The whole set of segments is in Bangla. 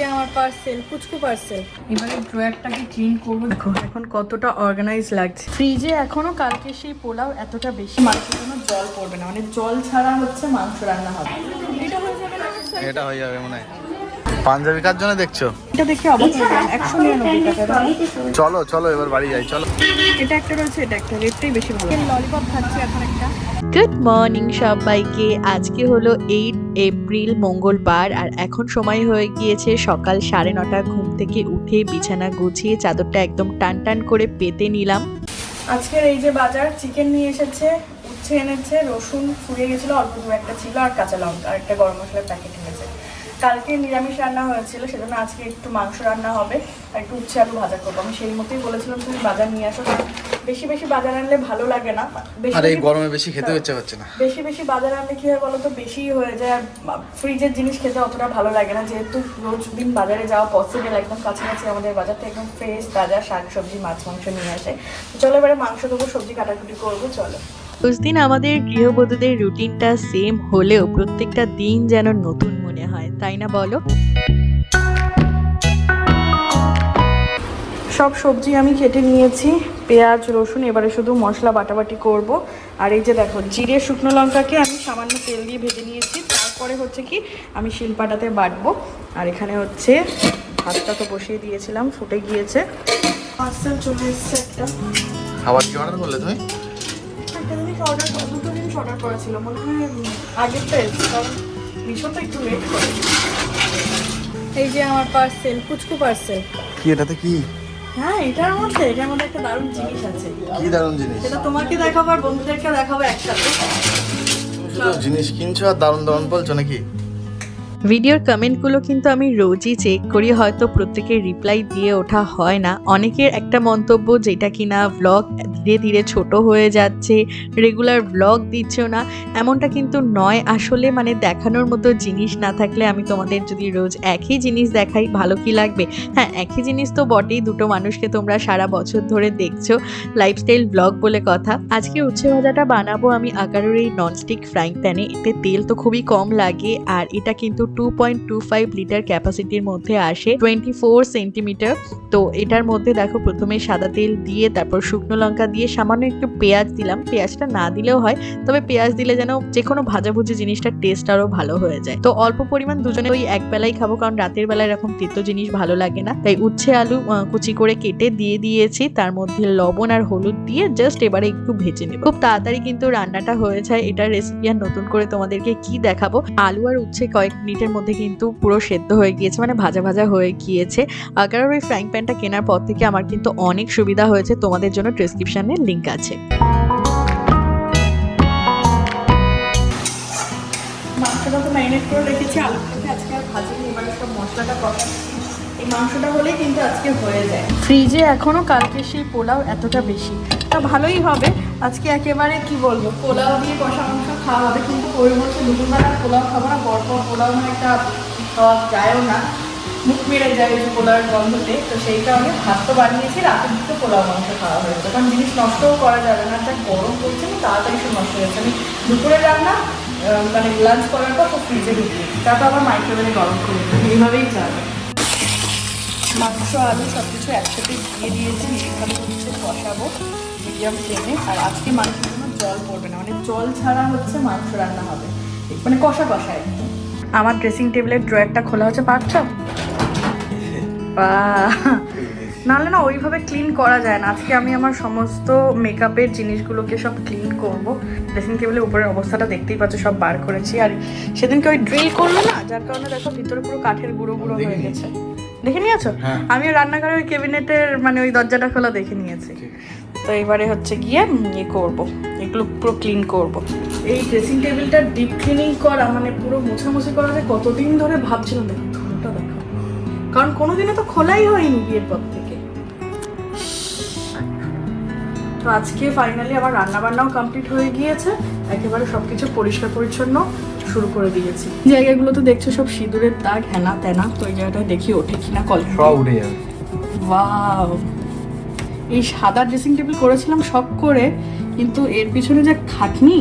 যে আমার পার্সেল পুচকু পার্সেল এবারে ড্রয়ারটাকে ক্লিন করব। দেখো এখন কতটা অর্গানাইজ লাগছে। ফ্রিজে এখনও কালকে সেই পোলাও এতটা বেশি মাংসের জন্য জল পড়বে না। মানে জল ছাড়া হচ্ছে মাংস রান্না হবে। এটা হয়ে যাবে না এটা হয়ে যাবে মনে হয়। পাঞ্জাবি কার জন্য দেখছ? এটা দেখে অবাক হয়ে গেলাম একশো নিরানব্বই টাকা। চলো চলো এবার বাড়ি যাই চলো। এটা একটা রয়েছে এটা একটা রেটটাই বেশি ভালো। ললিপপ খাচ্ছি এখন একটা। গুড মর্নিং সবাইকে। আজকে হলো এইট এপ্রিল মঙ্গলবার, আর এখন সময় হয়ে গিয়েছে সকাল সাড়ে নটা ঘুম থেকে উঠে বিছানা গুছিয়ে চাদরটা একদম টান টান করে পেতে নিলাম। আজকের এই যে বাজার চিকেন নিয়ে এসেছে, উচ্ছে এনেছে, রসুন ফুরিয়ে গেছিল, অল্প দু একটা ছিল, আর কাঁচা লঙ্কা, আর একটা গরম মশলার প্যাকেট এনেছে। কালকে নিরামিষ রান্না হয়েছিল, সেজন্য আজকে একটু মাংস রান্না হবে, আর একটু উচ্ছে আলু ভাজা করব। আমি সেই মতোই বলেছিলাম, তুমি বাজার নিয়ে আসো। বেশি বেশি বাজার আনলে ভালো লাগে না বেশি আর এই গরমে বেশি খেতে ইচ্ছে করছে না। বেশি বেশি বাজার আনলে কি হয় বলতো বেশি হয়ে যায় আর ফ্রিজের জিনিস খেতে অতটা ভালো লাগে না যেহেতু রোজ দিন বাজারে যাওয়া পসিবল একদম কাছাকাছি আমাদের বাজারটা একদম ফ্রেশ তাজা শাক সবজি মাছ মাংস নিয়ে আসে। তো চলো এবারে মাংস দেবো সবজি কাটাকুটি করব চলো। উস দিন আমাদের গৃহবধূদের রুটিনটা সেম হলেও প্রত্যেকটা দিন যেন নতুন মনে হয় তাই না বলো? সব সবজি আমি কেটে নিয়েছি পেঁয়াজ রসুন এবারে শুধু মশলা বাটাবাটি করব। আর এই যে দেখো জিরে শুকনো লঙ্কাকে আমি সামান্য তেল দিয়ে ভেজে নিয়েছি তারপরে হচ্ছে কি আমি শিলপাটাতে বাটবো। আর এখানে হচ্ছে ভাতটা তো বসিয়ে দিয়েছিলাম ফুটে গিয়েছে। পার্সেল চলে এসছে একটা। খাবার কি অর্ডার করলে তুমি? একটা জিনিস অর্ডার দুটো জিনিস অর্ডার করা ছিল মনে হয় উম, আগেরটা এসছে কারণ মিশো তো একটু লেট করে। এই যে আমার পার্সেল পুচকু পার্সেল কি এটাতে কি? হ্যাঁ এটার মধ্যে এটার মধ্যে একটা দারুণ জিনিস আছে। কি দারুণ জিনিস? সেটা তোমাকে দেখাবো আর বন্ধুদেরকে দেখাবো একসাথে। জিনিস কিনছো আর দারুণ দারুণ বলছো নাকি? ভিডিওর কমেন্টগুলো কিন্তু আমি রোজই চেক করি, হয়তো প্রত্যেকের রিপ্লাই দিয়ে ওঠা হয় না। অনেকের একটা মন্তব্য যেটা কিনা ব্লগ ধীরে ধীরে ছোট হয়ে যাচ্ছে রেগুলার ব্লগ দিচ্ছ না, এমনটা কিন্তু নয়। আসলে মানে দেখানোর মতো জিনিস না থাকলে আমি তোমাদের যদি রোজ একই জিনিস দেখাই, ভালো কি লাগবে? হ্যাঁ একই জিনিস তো বটেই, দুটো মানুষকে তোমরা সারা বছর ধরে দেখছ লাইফস্টাইল ব্লগ বলে কথা। আজকে উচ্ছে ভাজাটা বানাবো আমি আকারের এই ননস্টিক ফ্রাইং প্যানে এতে তেল তো খুবই কম লাগে, আর এটা কিন্তু two point two five litre ক্যাপাসিটির মধ্যে আসে টোয়েন্টি ফোর সেন্টিমিটার তো এটার মধ্যে দেখো প্রথমে সাদা তেল দিয়ে, তারপর শুকনো লঙ্কা দিয়ে সামান্য একটু পেঁয়াজ দিলাম। পেঁয়াজটা না দিলেও হয়, তবে পেঁয়াজ দিলে যেন যে কোনো ভাজাভুজি জিনিসটার টেস্ট আরও ভালো হয়ে যায়। তো অল্প পরিমাণ দুজনে ওই এক বেলাই খাব, কারণ রাতের বেলায় এরকম তেতো জিনিস ভালো লাগে না। তাই উচ্ছে আলু কুচি করে কেটে দিয়ে দিয়েছি। তার মধ্যে লবণ আর হলুদ দিয়ে জাস্ট এবারে একটু ভেজে নেব। খুব তাড়াতাড়ি কিন্তু রান্নাটা হয়ে যায়। এটার রেসিপি আর নতুন করে তোমাদেরকে কি দেখাবো? আলু আর উচ্ছে কয়েক মিনিটের মধ্যে কিন্তু পুরো সেদ্ধ হয়ে গিয়েছে মানে ভাজা ভাজা হয়ে গিয়েছে। কারণ ওই ফ্রাইং প্যানটা কেনার পর থেকে আমার কিন্তু অনেক সুবিধা হয়েছে, তোমাদের জন্য প্রেসক্রিপশানে লিঙ্ক আছে। মাংসটা তো ম্যারিনেট করে রেখেছি আলুটাকে আজকে আর ভাজিনি, এবার সব মশলাটা কষাচ্ছি। এই মাংসটা হলেই কিন্তু আজকে হয়ে যায়। ফ্রিজে এখনও কালকে সেই পোলাও এতটা বেশি। তা ভালোই হবে। আজকে একেবারে কি বলব? পোলাও দিয়ে কষা মাংস খাওয়া হবে কিন্তু ওই বলছে দুপুরবেলা পোলাও খাব না বরপর পোলাও না একটা খাওয়া যায়ও না। মুখ মেরে যায় ওই পোলাওয়ের গন্ধতে। তো সেই কারণে ভাত তো বানিয়েছি রাতের দিকে পোলাও মাংস খাওয়া হয়ে যাবে কারণ জিনিস নষ্টও করা যাবে না যা গরম পড়ছে না তাড়াতাড়ি সব নষ্ট হয়ে যাচ্ছে। আমি দুপুরের রান্না মানে লাঞ্চ করার পর ফ্রিজে দিই। তারপর আবার মাইক্রোওয়েভে গরম করে এইভাবেই যাবে মাংস আলু সব কিছু একসাথে দিয়ে দিয়েছি। এখানে হচ্ছে কষাবো মিডিয়াম ফ্লেমে আর আজকে মাংসের জন্য জল পড়বে না। মানে জল ছাড়া হচ্ছে মাংস রান্না হবে। মানে কষা কষা আমার ড্রেসিং টেবিলের ড্রয়ারটা খোলা হচ্ছে পাচ্ছ নাহলে না ওইভাবে ক্লিন করা যায় না। আজকে আমি আমার সমস্ত মেকআপের জিনিসগুলোকে সব ক্লিন করব। ড্রেসিং টেবিলের উপরের অবস্থাটা দেখতেই পাচ্ছ সব বার করেছি। আর সেদিনকে ওই ড্রিল করল না যার কারণে দেখো ভিতরে পুরো কাঠের গুঁড়ো গুঁড়ো হয়ে গেছে। দেখে নিয়েছো? হ্যাঁ। আমি রান্নাঘরের ওই ক্যাবিনেটের মানে ওই দরজাটা খোলা দেখে নিয়েছি। তো এবারে হচ্ছে গিয়ে ইয়ে করব। এগুলো পুরো ক্লিন করব। এই ড্রেসিং টেবিলটা ডিপ ক্লিনিং করা মানে পুরো মোছামুছি করা যে কতদিন ধরে ভাবছিলাম দেখো ধুলোটা দেখো কারণ কোনোদিনও তো খোলাই হয়নি বিয়ের পর থেকে। তো আজকে ফাইনালি আমার রান্না বান্নাও কমপ্লিট হয়ে গিয়েছে। একেবারে সবকিছু পরিষ্কার পরিচ্ছন্ন শুরু করে দিয়েছি। জায়গাগুলো তো দেখছ সব সিঁদুরের দাগ হেনা তেনা তো এই জায়গাটা দেখি ওঠে কিনা কল সব উঠে যাবে। ওয়াও! এই সাদা ড্রেসিং টেবিল করেছিলাম শখ করে কিন্তু এর পিছনে যে খাটনি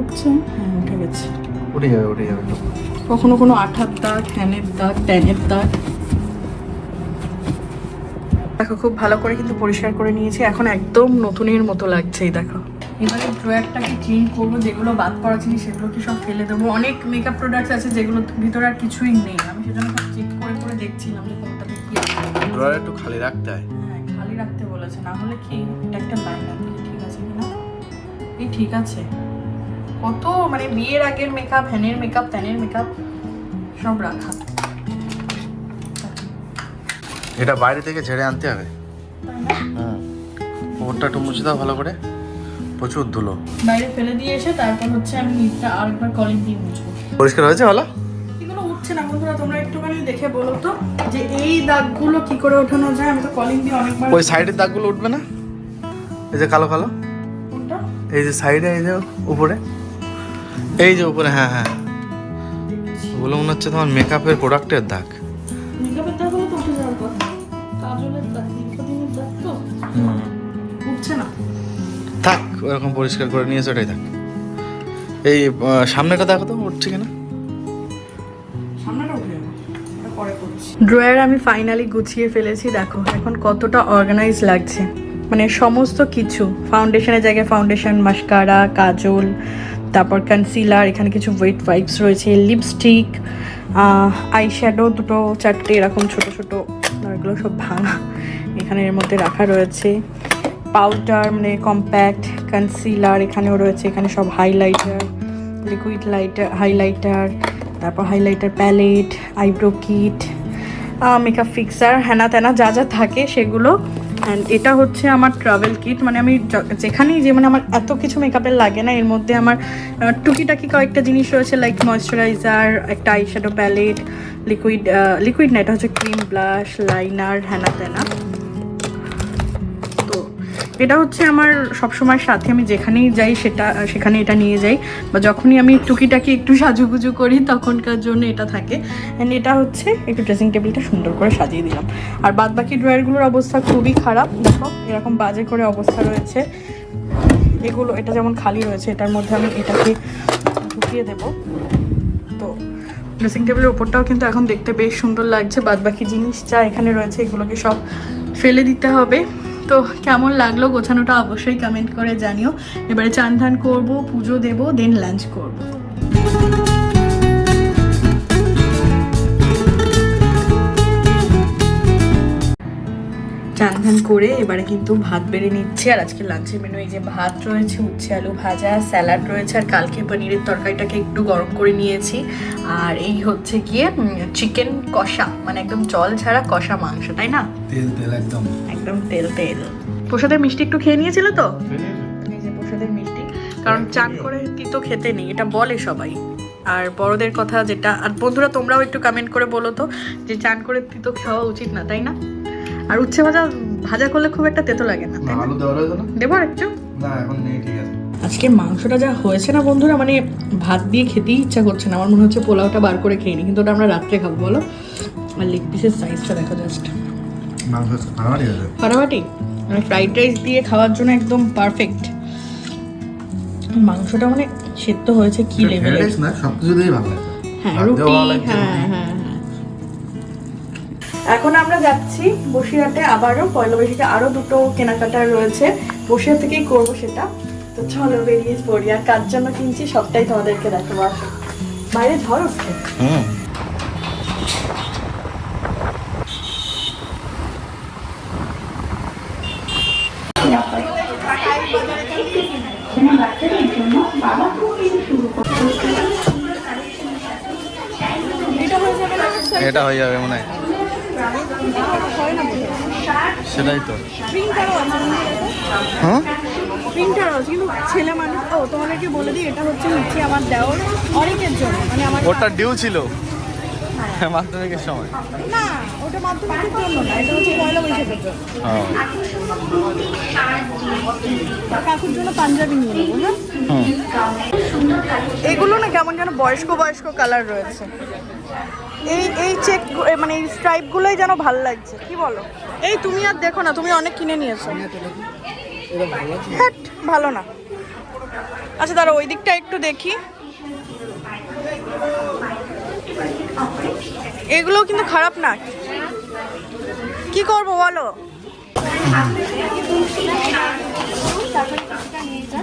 উঠছে হ্যাঁ উঠে গেছে। উঠে যাবে উঠে যাবে কখনো কোনো আঠার দাগ হ্যানের দাগ ট্যানের দাগ। দেখো খুব ভালো করে কিন্তু পরিষ্কার করে নিয়েছি এখন একদম নতুনের মতো লাগছে এই দেখো। এবারে ড্রয়ারটাকে ক্লিন করব যেগুলো বাদ করা জিনিস সেগুলোকে সব ফেলে দেবো। অনেক মেকআপ প্রোডাক্টস আছে যেগুলো ভিতরে আর কিছুই নেই। আমি সেজন্য চেক করে করে দেখছিলাম যে কোনটাতে কি আছে। ড্রয়ার একটু খালি রাখতে হয়? হ্যাঁ খালি রাখতে বলেছে। না হলে কি এটা একটা লাইন আছে ঠিক আছে কিনা? এই ঠিক আছে। কত মানে বিয়ের আগের মেকআপ হ্যানের মেকআপ ত্যানের মেকআপ সব রাখা। এটা বাইরে থেকে ঝেড়ে আনতে হবে। হুম। ওপরটা একটু মুছে দাও ভালো করে। প্রচুর ধুলো। বাইরে ফেলে দিয়ে এসে তারপর হচ্ছে আমি নিচটা আরেকবার কলিং দিয়ে মুছবো। পরিষ্কার হয়েছে ভালো? এগুলো উঠছে না বন্ধুরা তোমরা একটুখানি দেখে বলো তো যে এই দাগগুলো কি করে ওঠানো যায়? আমি তো কলিং দিয়ে অনেকবার ওই সাইডের দাগগুলো উঠবে না? এই যে কালো কালো? এই যে সাইডে এই যে উপরে? এই যে উপরে হ্যাঁ হ্যাঁ। ওগুলো মনে হচ্ছে তোমার মেকআপের প্রোডাক্টের দাগ। থাক ওরকম পরিষ্কার করে নিয়েছে ওটাই থাক। এই সামনেটা দেখো তো এটা পরে করছি ড্রয়ার আমি ফাইনালি গুছিয়ে ফেলেছি, দেখো এখন কতটা অর্গানাইজ লাগছে। মানে সমস্ত কিছু ফাউন্ডেশনের জায়গায় ফাউন্ডেশন মাস্কারা কাজল, তারপর কনসিলার এখানে কিছু ওয়েট ওয়াইপস রয়েছে লিপস্টিক আই শ্যাডো দুটো, চারটে এরকম ছোট ছোট এগুলো সব ভাঙা এখানে এর মধ্যে রাখা রয়েছে। পাউডার মানে কম্প্যাক্ট কনসিলার এখানেও রয়েছে, এখানে সব হাইলাইটার লিকুইড লাইটার হাইলাইটার তারপর highlighter palette eyebrow kit makeup fixer হ্যানা ত্যানা যা যা থাকে সেগুলো। অ্যান্ড এটা হচ্ছে আমার ট্রাভেল কিট মানে আমি যেখানেই যে মানে আমার এত কিছু মেকআপের লাগে না, এর মধ্যে আমার টুকিটাকি কয়েকটা জিনিস রয়েছে লাইক ময়শ্চারাইজার একটা আইশ্যাডো প্যালেট লিকুইড লিকুইড না, এটা হচ্ছে ক্রিম ব্লাশ লাইনার হ্যানা ত্যানা এটা হচ্ছে আমার সবসময় সাথে, আমি যেখানেই যাই সেটা, সেখানে এটা নিয়ে যাই। বা যখনই আমি টুকিটাকি একটু সাজুগুজু করি, তখনকার জন্য এটা থাকে। অ্যান্ড এটা হচ্ছে, একটু ড্রেসিং টেবিলটা সুন্দর করে সাজিয়ে দিলাম। আর বাদ বাকি ড্রয়ারগুলোর অবস্থা খুবই খারাপ। দেখো, এরকম বাজে করে অবস্থা রয়েছে। এগুলো, এটা যেমন খালি রয়েছে, এটার মধ্যে আমি এটাকে ঢুকিয়ে দেবো। তো ড্রেসিং টেবিলের ওপরটাও কিন্তু এখন দেখতে বেশ সুন্দর লাগছে। বাদ বাকি জিনিস যা এখানে রয়েছে, এগুলোকে সব ফেলে দিতে হবে। তো কেমন লাগল গোছানোটা অবশ্যই কমেন্ট করে জানিও। এবারে চান ধান করব, পুজো দেবো দেন লাঞ্চ করব। চান ধান করে এবারে কিন্তু ভাত বেড়ে নিচ্ছি। আর আজকে লাঞ্চের মেনু এই যে ভাত রয়েছে উচ্ছে আলু ভাজা স্যালাড রয়েছে আর কালকে পনিরের তরকারিটাকে একটু গরম করে নিয়েছি। আর এই হচ্ছে গিয়ে চিকেন কষা মানে একদম জল ছাড়া কষা মাংস তাই না? তেল তেল একদম। একদম তেল তেল। প্রসাদের মিষ্টি একটু খেয়ে নিয়েছিল তো? এই যে প্রসাদের মিষ্টি। কারণ চান করে তিতো খেতে নেই এটা বলে সবাই। আর বড়দের কথা যেটা আর বন্ধুরা তোমরাও একটু কমেন্ট করে বলো তো যে চান করে তিতো খাওয়া উচিত না তাই না? আর উচ্ছে ভাজা ভাজা করলে খুব একটা তেতো লাগে না আলু দেওয়া রয়েছে না? দেবো একটু না এখন নেই ঠিক আছে। আজকে মাংসটা যা হয়েছে না বন্ধুরা মানে ভাত দিয়ে খেতেই ইচ্ছা করছে না। আমার মনে হচ্ছে পোলাওটা বার করে খেয়ে নিই কিন্তু ওটা আমরা রাত্রে খাব বলো? আর লেগ পিসের সাইজটা দেখো জাস্ট ফাটাফাটি মানে ফ্রাইড রাইস দিয়ে খাওয়ার জন্য একদম পারফেক্ট মাংসটা মানে সেদ্ধ হয়েছে কি লেভেলের না সব কিছু দিয়েই ভালো লাগে হ্যাঁ ভাত রুটি দিয়েও ভালো লাগছে, হ্যাঁ রুটি। হ্যাঁ হ্যাঁ। এখন আমরা যাচ্ছি বসিরহাটে আবারও, পয়লা বৈশাখে আরও দুটো কেনাকাটা রয়েছে। বসিরহাট থেকেই করব সেটা। তো চলো বেরিয়ে পড়ি। আর কার জন্য কিনছি সবটাই তোমাদেরকে দেখাবো। আসো বাইরে ঝড় উঠছে। এটা হয়ে যাবে মনে হয়। সেটাই তো। প্রিন্টারও হ্যাঁ আছে কিন্তু ছেলে মানুষ ও তোমাদেরকে বলে দিই এটা হচ্ছে আমার দেওয়ার অনেকের জন্য মানে আমার ওটা ডিউ ছিল। মাধ্যমিকের সময়। না ওটা মাধ্যমিকের জন্য না এটা হচ্ছে পয়লা বৈশাখের জন্য। হ্যাঁ কাকুর জন্য পাঞ্জাবি নিয়ে নেব না এগুলো না কেমন যেন বয়স্ক বয়স্ক কালার রয়েছে। এই এই চেক মানে এই স্ট্রাইপগুলোই যেন ভালো লাগছে। কি বলো? এই তুমি আর দেখো না তুমি অনেক কিনে নিয়েছো। হ্যাট, ভালো না। আচ্ছা দাঁড়া ওই দিকটা একটু দেখি। এগুলো কিন্তু খারাপ না। কি করব বলো চলো আর এখানে এসে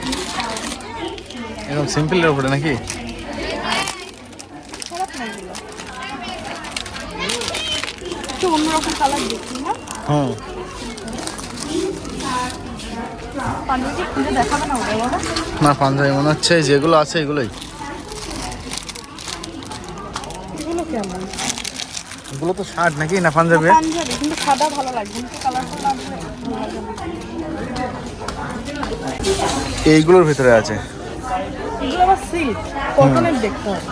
এরকম সিম্পলের উপরে নাকি? না অন্যরকম কালার দেখছি না পাঞ্জাবি না মনে হচ্ছে যেগুলো আছে এগুলোই। এগুলো তো শার্ট নাকি না পাঞ্জাবি? কিন্তু সাদা ভালো লাগবে। এইগুলোর ভিতরে আছে। এগুলো আবার সিল্ক কটনের দেখতে হবে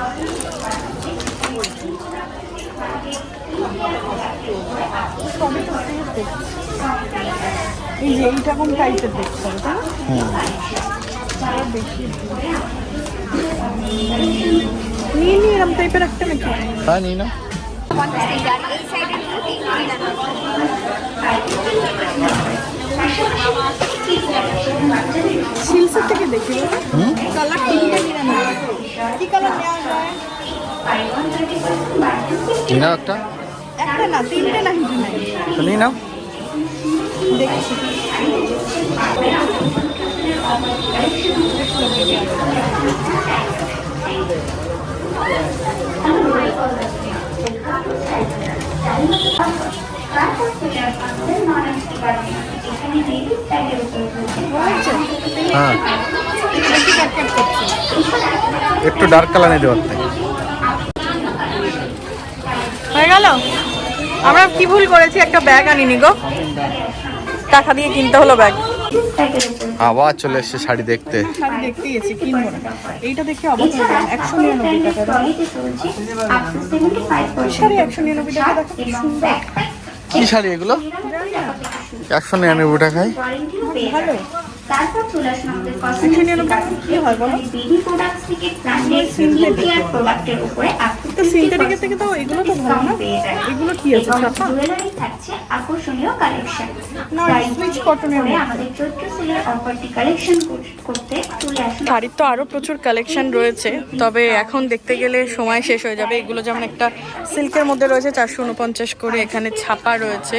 তো এই যে এইরকম টাইপের দেখতে হবে তাই না বেশি নিয়ে নিয়ে এরকম টাইপের একটা নাকি তাই নিই না সিলসের থেকে দেখি কালার তিনটে কি কালার নেওয়া যায়? নাও একটা। একটা না তিনটে না হিটু নাই? তো নিই নাও। দেখছি। বলছে হ্যাঁ। একটু ডার্ক কালার নিতে পারতে হয়ে গেল? আমরা কি ভুল করেছি? একটা ব্যাগ আনিনি গো। টাকা দিয়ে কিনতে হলো ব্যাগ আবার চলে এসছে শাড়ি দেখতে। শাড়ি দেখতে গেছি কিনবো না। এইটা দেখে অবাক হয়ে গেলাম। একশো নিরানব্বই টাকা। শাড়ি একশো নিরানব্বই টাকা দেখো কি শাড়ি এগুলো? একশো নিরানব্বই টাকায়। কি হয় বলো? প্রোডাক্টস থেকে ব্র্যান্ডেড প্রোডাক্টের উপরে থেকে তো এগুলো তো ভালো না? এগুলো কি আছে ছাপা জুয়েলারি থাকছে আকর্ষণীয় কালেকশন না সুইচ কটনের আমাদের চৈত্র সেলের অফারটি কালেকশন করতে চলে আসুন। শাড়ির তো আরও প্রচুর কালেকশন রয়েছে তবে এখন দেখতে গেলে সময় শেষ হয়ে যাবে। এগুলো যেমন একটা সিল্কের মধ্যে রয়েছে চারশো উনপঞ্চাশ করে এখানে ছাপা রয়েছে।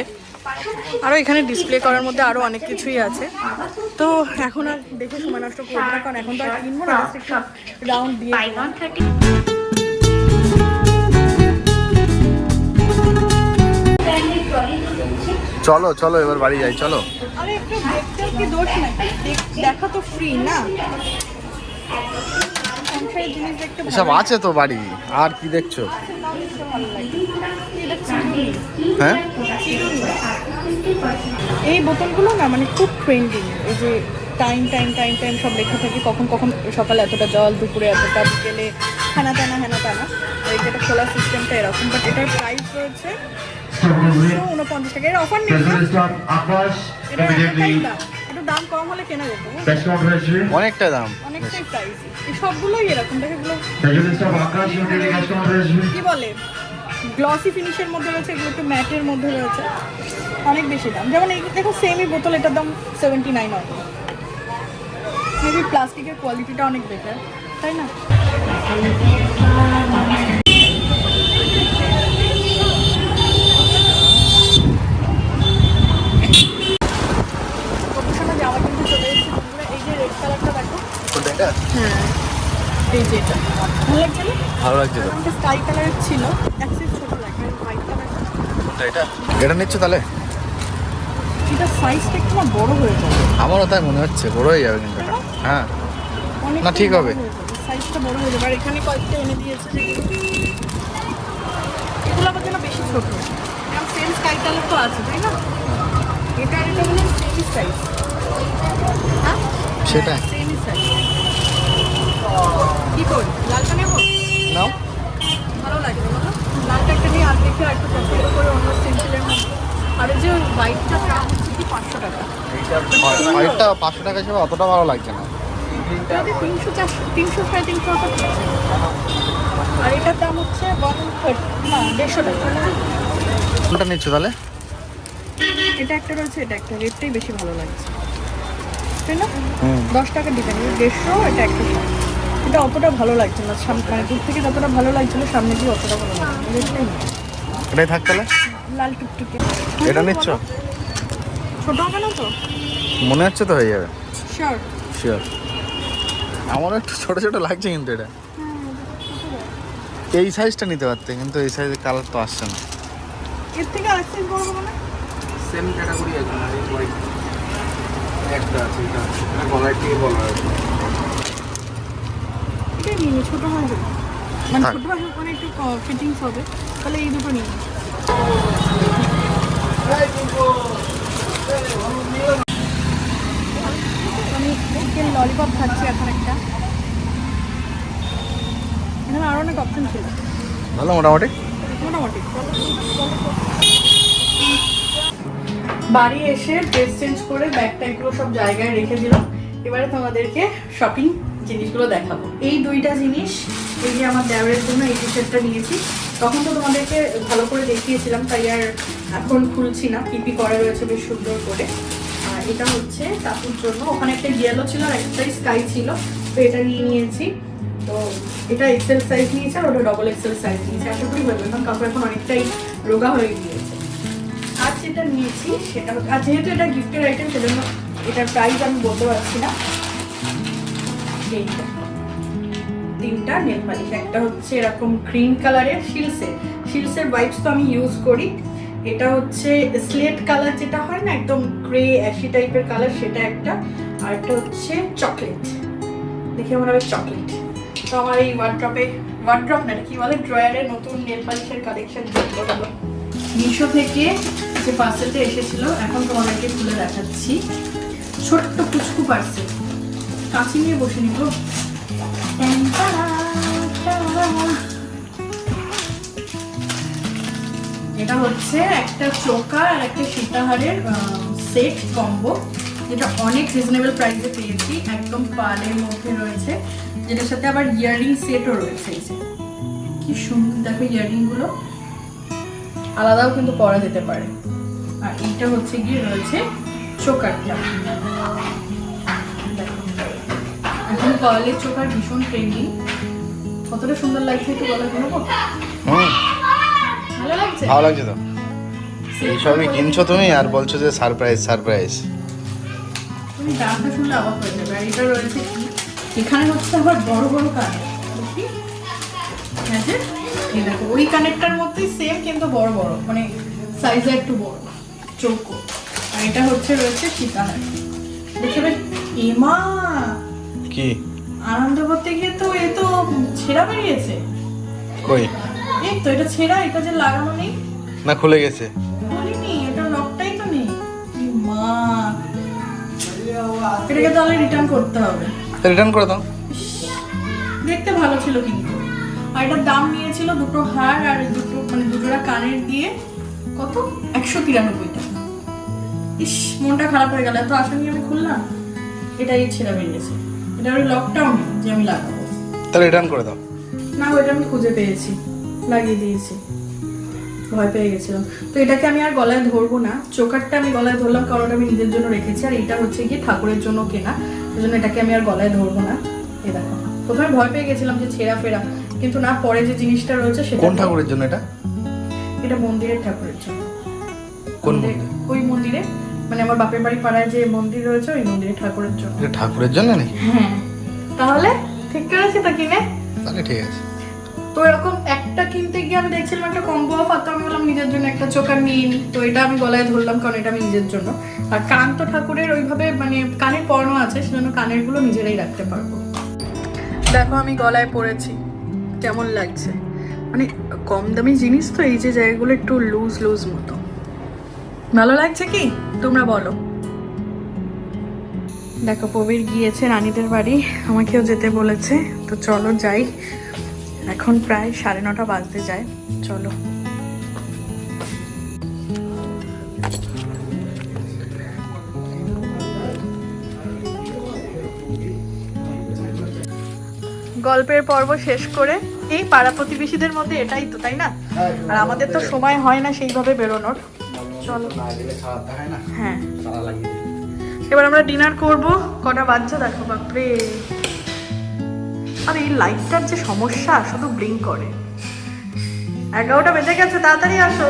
আরও এখানে ডিসপ্লে করার মধ্যে আরও অনেক কিছুই আছে। তো এখন আর দেখে সময় নষ্ট করব না কারণ এখন তো আর কিনবো না রাউন্ড দিয়ে চলো চলো এবার বাড়ি যাই চলো। আরে একটু দেখতে কি দোষ নাই দেখা তো ফ্রি না? এসব আছে তো বাড়ি আর কি দেখছ। হ্যাঁ? এই বোতলগুলো না মানে খুব ট্রেন্ডিং এই যে টাইম টাইম টাইম টাইম সব লেখা থাকে কখন কখন সকালে এতটা জল দুপুরে এতটা বিকেলে হ্যানা টানা হ্যানা টানা এই যেটা খোলা সিস্টেমটা এরকম বাট এটার প্রাইস রয়েছে উনপঞ্চাশ টাকা। এর অফার নেই এটা একটাই দাম একটু দাম কম হলে কেনা যেত. অনেকটা দাম। অনেকটাই প্রাইস এই সবগুলোই এরকম দেখে এগুলো Specialist of Akash immediately best country. কি বলে? গ্লসি ফিনিশের মধ্যে রয়েছে এগুলো একটু ম্যাটের মধ্যে রয়েছে। অনেক বেশি দাম। যেমন এই দেখো সেমই বোতল এটার দাম সেভেন্টি নাইন হবে মেবি প্লাস্টিকের কোয়ালিটিটা অনেক বেটার তাই না প্রফেশনাল জামা কিন্তু চলে এসেছে বন্ধুরা। এই যে রেড কালারটা দেখো কোনটা এটা হ্যাঁ এই যে এটা। ভালো লাগছে না ভালো লাগছে তো আমাকে স্কাই কালারের ছিল। অ্যাক্সেস ছোট লাগে হোয়াইট কালারটা এটা? এটা নিচ্ছ তাহলে? এটা সাইজটা একটু না বড় হয়ে যাবে। আমারও তাই মনে হচ্ছে বড় হয়ে যাবে কিন্তু এটা। হ্যাঁ। না, ঠিক হবে। সাইজটা বড় হয়ে যাবে। আর এখানে কয়েকটা এনে দিয়েছে এগুলো আবার যেন বেশি ছোট। কারণ সেম স্কাই কালার তো আছে তাই না? এটা আর এটা হলো সেমই সাইজ হ্যাঁ? সাইজ কি করি লালটা নেব? নাও। ভালো লাগবে লালটা একটা নিয়ে আর দেখি আর একটু পছন্দ করে অন্য সিম্পলের মধ্যে। আর যে হোয়াইটটা দাম হচ্ছে কি পাঁচশো টাকা। হোয়াইটটা পাঁচশো টাকা হিসেবে অতটা ভালো লাগছে না। তিনশো চারশো তিনশো সাড়ে তিনশো আর এটার দাম হচ্ছে ওয়ান থার্টি না দেড়শো টাকা। কোনটা নিচ্ছ তাহলে? এটা একটা রয়েছে এটা একটা রেটটাই বেশি ভালো লাগছে। না? দশ টাকা দিবেন দেড়শো এটা ষাট। এটা অতটা ভালো লাগছে না সামনে মানে দূর থেকে যতটা ভালো লাগছিল সামনে দিয়ে অতটা ভালো লাগছে। এটাই থাক তাহলে। লাল টুকটুকে। এটা নিচ্ছ? ছোট হবে না তো? মনে হচ্ছে তো হয়ে যাবে। শিওর শিওর আমারও একটু ছোট ছোট লাগছে কিন্তু এটা। এই সাইজটা নিতে পারতে কিন্তু এই সাইজের কালার তো আসছে না। এর থেকে আরেকটা বড় হবে না? সেম ক্যাটাগরি আছে না এই হোয়াইট একটা আছে এটা এটা গলায় দিয়ে বলা আছে এটাই নিয়ে ছোট হবে মানে। ছোট হবে একটু ফিটিংস হবে তাহলে এই দুটো নিয়ে আমি চিকেন ললিপপ খাচ্ছি এখন একটা। এখানে আরও অনেক অপশন ছিল। ভালো মোটামুটি? মোটামুটি। বাড়ি এসে ড্রেস চেঞ্জ করে ব্যাগ ট্যাগগুলো সব জায়গায় রেখে দিলাম। এবারে তোমাদেরকে শপিং জিনিসগুলো দেখাবো। এই দুইটা জিনিস, এই যে আমার দেওয়ারের জন্য এই টি শার্টটা নিয়েছি। তখন তো তোমাদেরকে ভালো করে দেখিয়েছিলাম, তাই আর এখন খুলছি না। পিপি করা রয়েছে বেশ সুন্দর করে। আর এটা হচ্ছে কাকুর জন্য। ওখানে একটা ইয়েলো ছিল আর একটা স্কাই ছিল, তো এটা নিয়ে নিয়েছি। তো এটা এক্সেল সাইজ নিয়েছে আর ওটা ডবল এক্সেল সাইজ নিয়েছে। আশা করি যাবে, কারণ কাকু এখন অনেকটাই রোগা হয়ে গিয়েছে। যেটা নিয়েছি সেটা আর যেহেতু এটা গিফটের আইটেম সেজন্য এটার প্রাইস আমি বলতে পারছি না। তিনটা নেল পালিশ একটা হচ্ছে এরকম গ্রিন কালারের শিলসের শিলসের ওয়াইপস তো আমি ইউজ করি। এটা হচ্ছে স্লেট কালার যেটা হয় না, একদম গ্রে অ্যাশি টাইপের কালার সেটা একটা। আর একটা হচ্ছে চকলেট দেখে মনে হবে চকলেট তো আমার এই ওয়ার্ড্রপে ওয়ার্ড্রপ না কি বলে? ড্রয়ারে নতুন নেল পালিশের কালেকশন যুক্ত হলো মিশো থেকে যে পার্সেলটা এসেছিল, এখন তোমাদেরকে খুলে দেখাচ্ছি। ছোট্ট কুচকু পার্সেল কাছে নিয়ে বসে নিব। এটা হচ্ছে একটা চোকা আর একটা সীতাহারের সেট কম্বো যেটা অনেক রিজনেবল প্রাইসে পেয়েছি। একদম পালের মধ্যে রয়েছে। যেটার সাথে আবার ইয়াররিং সেটও রয়েছে। কি সুন্দর দেখো ইয়াররিংগুলো। আলাদাও কিন্তু পরা যেতে পারে। আর এইটা হচ্ছে গিয়ে রয়েছে চোকারটা। এখন পার্লের চোকার ভীষণ ট্রেন্ডিং কতটা সুন্দর লাগছে একটু দেবো হুম। ভালো লাগছে? ভালো লাগছে তো। এইসবই কিনছো তুমি আর বলছো যে সারপ্রাইজ সারপ্রাইজ তুমি দামটা শুনলে অবাক হয়ে যাবে। আর এটা রয়েছে কি? এখানে হচ্ছে আবার বড় বড় দেখি। হ্যাঁ? ওই কানেরটার মধ্যেই সেম কিন্তু বড় বড়। মানে সাইজে একটু বড়। চৌকো। আর এটা হচ্ছে রয়েছে সীতাহার। দেখে বেশ এমা! কি? আনন্দ করতে গিয়ে তো এ তো ছেঁড়া বেরিয়েছে। কই? এই তো এটা ছেঁড়া এটা যে লাগানো নেই। না খুলে গেছে। বলিনি এটা লকটাই তো নেই। মা! এটাকে তাহলে রিটার্ন করতে হবে। রিটার্ন করে দাও। দেখতে ভালো ছিল কিন্তু। আর এটার দাম নিয়েছিল দুটো হার আর দুটো মানে দুটোরা কানের দিয়ে কত? একশো তিরানব্বই টাকা ইস মনটা খারাপ হয়ে গেল। এত আশা নিয়ে আমি খুললাম? এটাই ছেঁড়া বেরিয়েছে এটা ওই লকডাউন যে আমি লাগাবো। তাহলে রিটার্ন করে দাও। না ওইটা আমি খুঁজে পেয়েছি। লাগিয়ে দিয়েছি। ভয় পেয়ে গেছিলাম। তো এটাকে আমি আর গলায় ধরবো না। চোকারটা আমি গলায় ধরলাম কারণ আমি নিজের জন্য রেখেছি। আর এটা হচ্ছে গিয়ে ঠাকুরের জন্য কেনা। ওই জন্য এটাকে আমি আর গলায় ধরবো না। এই দেখো। প্রথমে ভয় পেয়ে গেছিলাম যে ছেঁড়া ফেরা। কিন্তু না পরে যে জিনিসটা রয়েছে সেটা কোন ঠাকুরের জন্য এটা? এটা মন্দিরের ঠাকুরের জন্য। কোন মন্দির? ওই মন্দিরে মানে আমার বাপের বাড়ি পাড়ায় যে মন্দির রয়েছে ওই মন্দিরের ঠাকুরের জন্য। এটা ঠাকুরের জন্য নাকি? হ্যাঁ। তাহলে ঠিক করেছি তা কিনে? তাহলে ঠিক আছে। তো এরকম একটা কিনতে গিয়ে আমি দেখছিলাম একটা কম্বো অফার তো আমি বললাম নিজের জন্য একটা চোকার নিয়ে নিই তো এটা আমি গলায় ধরলাম কারণ এটা আমি নিজের জন্য। আর কান তো ঠাকুরের ওইভাবে মানে কানের পরানো আছে সেজন্য কানেরগুলো নিজেরাই রাখতে পারব। দেখো আমি গলায় পরেছি কেমন লাগছে। মানে কম দামি জিনিস তো এই যে জায়গাগুলো একটু লুজ লুজ মতো। ভালো লাগছে কি? তোমরা বলো। দেখো, প্রবীর গিয়েছে রানীদের বাড়ি, আমাকেও যেতে বলেছে। তো চলো যাই। এখন প্রায় সাড়ে নটা বাজতে যায়। চলো। গল্পের পর্ব শেষ করে এই পাড়া প্রতিবেশীদের মধ্যে এটাই তো, তাই না? আর আমাদের তো সময় হয় না সেইভাবে বেরোনোর। চলো। হয়। এবার আমরা ডিনার করব কটা বাচ্চা দেখো বাপরে। আর এই লাইটটার যে সমস্যা শুধু ব্লিঙ্ক করে। এগারোটা বেজে গেছে তাড়াতাড়ি আসো।